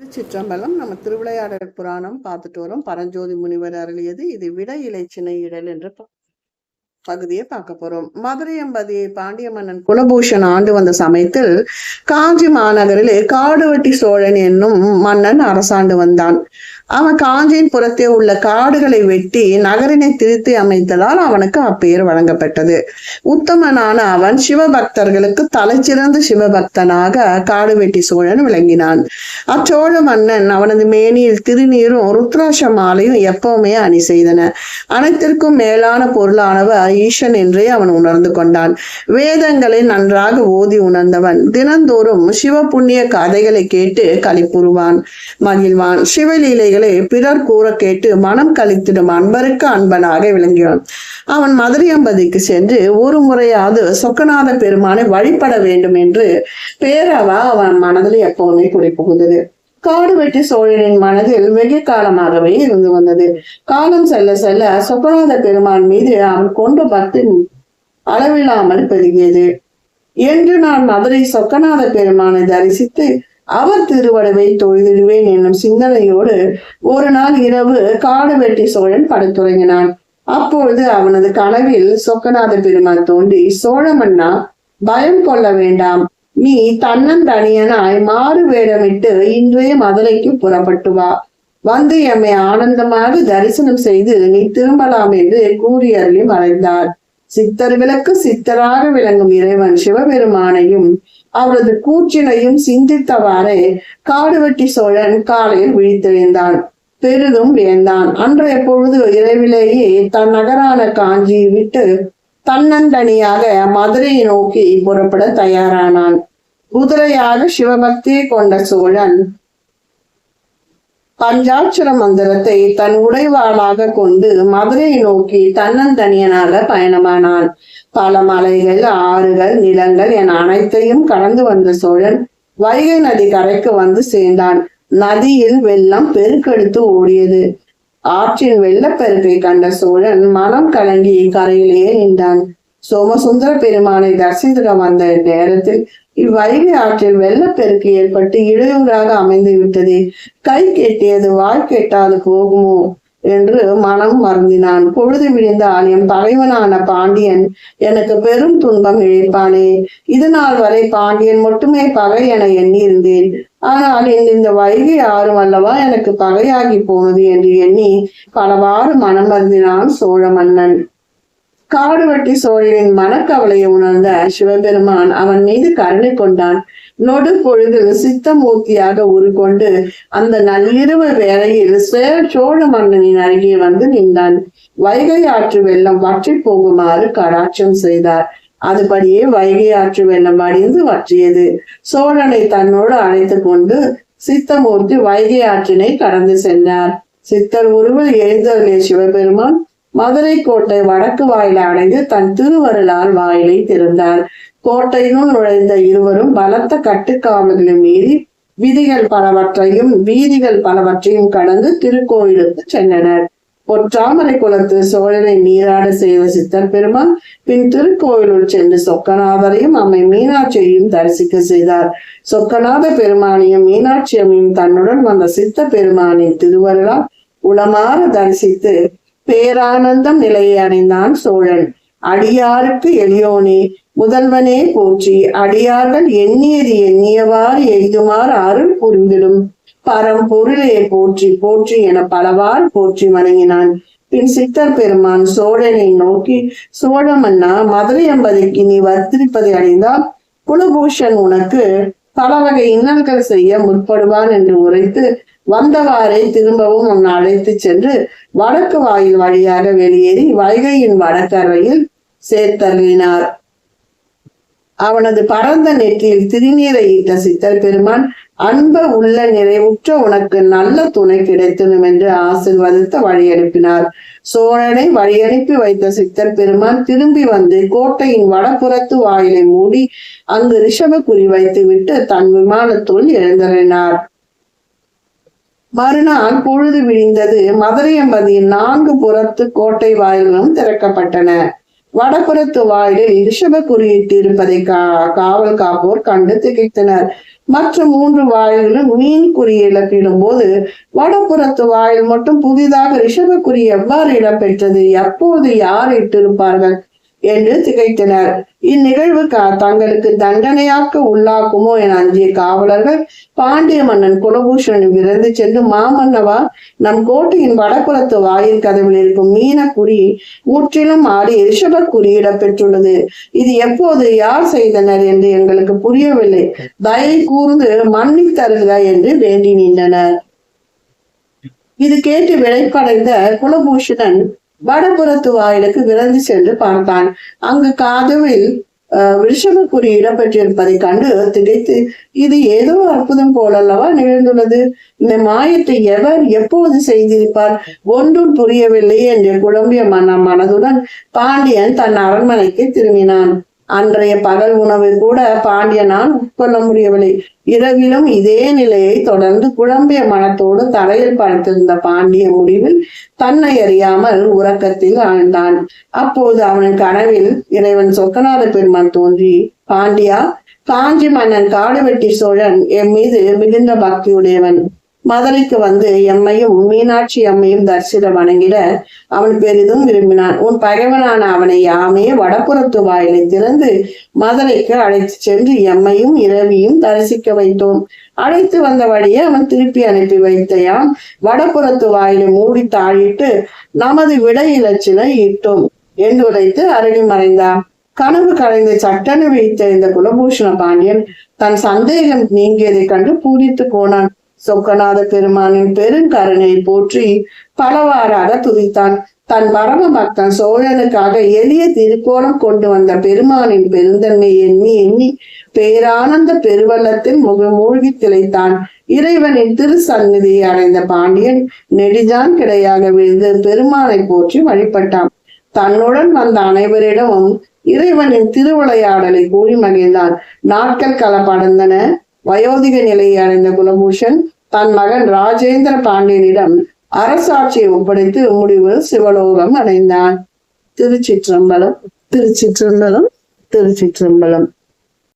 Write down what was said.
திருச்சிற்றம்பலம் நம்ம திருவிளையாடல் புராணம் பார்த்துட்டு வரோம். பரஞ்சோதி முனிவர் அருளியது இது விட இலைச்சினை இடல் என்ற பகுதியை பார்க்க போறோம். மதுரை எம்பதியை பாண்டிய மன்னன் குலபூஷன் ஆண்டு வந்த சமயத்தில் காஞ்சி மாநகரில் காடுவெட்டி சோழன் என்னும் மன்னன் அரசாண்டு வந்தான். அவன் காஞ்சியின் புறத்தே உள்ள காடுகளை வெட்டி நகரினை திருத்தி அமைத்ததால் அவனுக்கு அப்பெயர் வழங்கப்பட்டது. உத்தமனான அவன் சிவபக்தர்களுக்கு தலைச்சிறந்த சிவபக்தனாக காடு வெட்டி சோழன் விளங்கினான். அச்சோழ மன்னன் அவனது மேனியில் திருநீரும் ருத்ராட்ச மாலையும் எப்பவுமே அணி செய்தன. அனைத்திற்கும் மேலான பொருளானவர் ஈசன் என்றே அவன் உணர்ந்து கொண்டான். வேதங்களை நன்றாக ஓதி உணர்ந்தவன் தினந்தோறும் சிவ புண்ணிய கதைகளை கேட்டு களிப்புறுவான் மகிழ்வான். சிவலீலைகள் செயலை பிறர் கூற கேட்டு மனம் கழித்திடும் அன்பருக்கு அன்பனாக விளங்கினான். அவன் மதுரையம்பதிக்கு சென்று ஒரு முறையாவது சொக்கநாத பெருமானை வழிபட வேண்டும் என்று பேரவா அவன் மனதில் எப்பவுமே குறிப்புகுந்தது காடு வெட்டி சோழனின் மனதில் வெகு காலமாகவே இருந்து வந்தது. காலம் செல்ல செல்ல சொக்கநாத பெருமான் மீது அவன் கொண்ட பக்தி அளவில்லாமல் பெருகியது. என்று நான் மதுரை சொக்கநாத பெருமானை தரிசித்து அவர் திருவடவை தொழுதிடுவேன் என்னும் சிந்தனையோடு ஒரு நாள் இரவு காடுவெட்டி சோழன் படுத்துறங்கினான் அப்பொழுது அவனது கனவில் சொக்கநாத பெருமாள் தோன்றி சோழமன்னா பயம் கொள்ள வேண்டாம். நீ தன்னந்தனியனாய் மாறு வேடமிட்டு இன்றே மதுரைக்கு புறப்பட்டு வா. வந்து எம்மை ஆனந்தமாக தரிசனம் செய்து நீ திரும்பலாம் என்று கூறி அருளி மறைந்தார் சித்தர்களுக்கு சித்தராக விளங்கும் இறைவன் சிவபெருமானையும் அவரது கூற்றினையும் சிந்தித்தவாறே காடுவெட்டி சோழன் காலையில் விழித்தெழுந்தான். பெரிதும் வியந்தான் அன்றைய பொழுது இரவிலேயே தன் நகரான காஞ்சியை விட்டு தன்னந்தனியாக மதுரையை நோக்கி புறப்பட தயாரானான். குதிரையாக சிவபக்தியை கொண்ட சோழன் பஞ்சாட்சர மந்திரத்தை தன் உடைவாளாக கொண்டு மதுரையை நோக்கி தன்னந்தனியனாக பயணமானான். பல மலைகள் ஆறுகள் நிலங்கள் என அனைத்தையும் கடந்து வந்த சோழன் வைகை நதி கரைக்கு வந்து சேர்ந்தான். நதியில் வெள்ளம் பெருக்கெடுத்து ஓடியது. ஆற்றின் வெள்ளப்பெருக்கை கண்ட சோழன் மனம் கலங்கி கரையிலேயே நின்றான். சோமசுந்தர பெருமானை தரிசிக்க வந்த நேரத்தில் இவ்வைகை ஆற்றில் வெள்ளப்பெருக்கு ஏற்பட்டு இடையூறாக அமைந்து விட்டது கை கெட்டியது வாய் கெட்டாது போகுமோ? என்று மனம் வருந்தினான். பொழுது விழுந்தால் என் பகைவனான பாண்டியன் எனக்கு பெரும் துன்பம் இழைப்பானே இது நாள் வரை பாண்டியன் மட்டுமே பகை என எண்ணியிருந்தேன். ஆனால் இந்த இந்த வைகை ஆறும் அல்லவா எனக்கு பகையாகி போனது என்று எண்ணி பலவாறு மனம் வருந்தினான் சோழ மன்னன். காடுவெட்டி சோழனின் மனக்கவலையை உணர்ந்த சிவபெருமான் அவன் மீது கருணை கொண்டான். நொடு பொழுதில் சித்தமூர்த்தியாக உருக்கொண்டு அந்த நள்ளிரவு வேளையில் சேர சோழ மன்னனின் அருகே வந்து நின்றான். வைகை ஆற்று வெள்ளம் வற்றி போகுமாறு கடாட்சம் செய்தார். அதுபடியே வைகை ஆற்று வெள்ளம் அடிந்து வற்றியது. சோழனை தன்னோடு அழைத்து கொண்டு சித்தமூர்த்தி வைகை ஆற்றினை கடந்து சென்றார். சித்தர் உருவில் எழுந்தருளிய சிவபெருமான் மதுரை கோட்டை வடக்கு வாயில் அடைந்து தன் திருவருளால் வாயிலை திறந்தார். கோட்டையினுள் நுழைந்த இருவரும் பலத்த கட்டுக்காவல்களை மீறி விதிகள் பலவற்றையும் வீதிகள் பலவற்றையும் கடந்து திருக்கோயிலுக்கு சென்றனர். பொற்றாமரை குளத்து சோழனை நீராட செய்த சித்தர் பெருமான் பின் திருக்கோயிலுள் சென்று சொக்கநாதரையும் அம்மை மீனாட்சியையும் தரிசிக்க செய்தார். சொக்கநாத பெருமானையும் மீனாட்சி அம்மையும் தன்னுடன் வந்த சித்த பெருமானின் திருவருளால் உளமாற தரிசித்து பேரானந்தம் நிலையை அடைந்தான் சோழன். அடியாருக்கு எளியோனே முதல்வனே போற்றி அடியார்கள் எண்ணியது எண்ணியவாறு எய்துமாறு அருள் புரிந்திடும். பரம் பொருளே போற்றி போற்றி என பலவாறு போற்றி வணங்கினான். பின் சித்தர் பெருமான் சோழனை நோக்கி சோழ மன்னா மதுரை அம்பதிக்கு நீ வர்த்திருப்பதை அறிந்தால் குலபூஷன் உனக்கு பல வகை இன்னல்கள் செய்ய முற்படுவான் என்று உரைத்து வந்தவாறே திரும்பவும் உன்னை அழைத்து சென்று வடக்கு வாயில் வழியாக வெளியேறி வைகையின் வடக்கரையில் சேர்த்தருளினார். அவனது பரந்த நெற்றியில் திருநீரை ஈட்ட சித்தர் பெருமான் அன்ப உள்ள நிறைவுற்ற உனக்கு நல்ல துணை கிடைத்தனும் என்று ஆசிர்வதித்து வழியனுப்பினார். சோழனை வழியனுப்பி வைத்த சித்தர் பெருமான் திரும்பி வந்து கோட்டையின் வடபுறத்து வாயிலை மூடி அங்கு ரிஷப குறி வைத்து விட்டு தன் விமானத்துள் எழுந்தறினார் மறுநாள் பொழுது விழிந்தது மதுரையம்பதியின் நான்கு புறத்து கோட்டை வாயில்களும் திறக்கப்பட்டன. வடபுறத்து வாயிலில் ரிஷப குறியிட்டு இருப்பதை கா காவல் காப்போர் கண்டு திகைத்தனர். மற்ற மூன்று வாயில்களும் மீன் குறி இழப்பிடும் போது வடபுறத்து வாயில் மட்டும் புதிதாக ரிஷபக்குறி எவ்வாறு இடம்பெற்றது எப்போது யார் இட்டிருப்பார்கள்? என்று திகைத்தனர். இந்நிகழ்வுக்கு தங்களுக்கு தண்டனையாக்க உள்ளாக்குமோ என அஞ்சிய காவலர்கள் பாண்டிய மன்னன் குலபூஷணன் விரைந்து சென்று மாமன்னவா நம் கோட்டையின் வடபுறத்து வாயில் கதவில் இருக்கும் மீனக்குறி முற்றிலும் ஆடி ரிஷப குறியிடப்பெற்றுள்ளது இது எப்போது யார் செய்தனர் என்று எங்களுக்கு புரியவில்லை. தயை கூர்ந்து மன்னித்தருக என்று வேண்டி நின்றனர். இது கேட்டு விளைப்படைந்த குலபூஷணன் வடபுறத்து வாயிலுக்கு விரைந்து சென்று பார்த்தான். அங்கு காதுவில் விஷமக்குறி இடம்பெற்றிருப்பதை கண்டு திகைத்து இது ஏதோ அற்புதம் போலல்லவா நிகழ்ந்துள்ளது. இந்த மாயத்தை எவர் எப்போது செய்திருப்பார்? ஒன்றும் புரியவில்லை என்று குழம்பிய மன மனதுடன் பாண்டியன் தன் அரண்மனைக்கு திரும்பினான். அன்றைய பகல் உணவு கூட பாண்டியனால் உட்கொள்ள முடியவில்லை. இரவிலும் இதே நிலையை தொடர்ந்து குழம்பிய மனத்தோடு தரையில் படுத்திருந்த பாண்டிய முடிவில் தன்னை அறியாமல் உறக்கத்தில் ஆழ்ந்தான். அப்போது அவன் கனவில் இறைவன் சொக்கநாத பெருமான் தோன்றி பாண்டியா காஞ்சி மன்னன் காடுவெட்டி சோழன் என் மீது மிகுந்த பக்தியுடையவன் மதுரைக்கு வந்து எம்மையும் மீனாட்சி அம்மையும் தரிசிட வணங்கிட அவன் பெரிதும் விரும்பினான். உன் பகைவனான அவனை யாமே வடபுறத்து வாயிலை திறந்து மதுரைக்கு அழைத்து சென்று எம்மையும் இரவியும் தரிசிக்க வைத்தோம். அழைத்து வந்த வழியே அவன் திருப்பி அனுப்பி வைத்தையாம். வடபுறத்து வாயிலை மூடி தாழிட்டு நமது விடை இலச்சினை இட்டோம் என்று உரைத்து அருளி மறைந்தான் கனவு கலைந்து சட்டென வைத்த இந்த குலபூஷண பாண்டியன் தன் சந்தேகம் நீங்கியதை கண்டு பூரித்து போனான். சொக்கநாத பெருமானின் பெருங்கருணை போற்றி பலவாறாக துதித்தான். தன் பரம பக்தன் சோழனுக்காக எளிய திருக்கோணம் கொண்டு வந்த பெருமானின் பெருந்தன்மை எண்ணி எண்ணி பேரானந்த பெருவள்ளத்தில் முக மூழ்கி திளைத்தான். இறைவனின் திருசந்நிதியை அடைந்த பாண்டியன் நெடிஜான் கிடையாக விழுந்து பெருமானை போற்றி வழிபட்டான். தன்னுடன் வந்த அனைவரிடமும் இறைவனின் திருவிளையாடலை கூறி மகிழ்ந்தான். நாட்கள் களப்படர்ந்தன வயோதிக நிலையை அடைந்த குலபூஷன் தன் மகன் ராஜேந்திர பாண்டியனிடம் அரசாட்சியை ஒப்படைத்து முடிவில் சிவலோகம் அடைந்தான். திருச்சிற்றம்பலம் திருச்சிற்றம்பலம் திருச்சிற்றம்பலம்.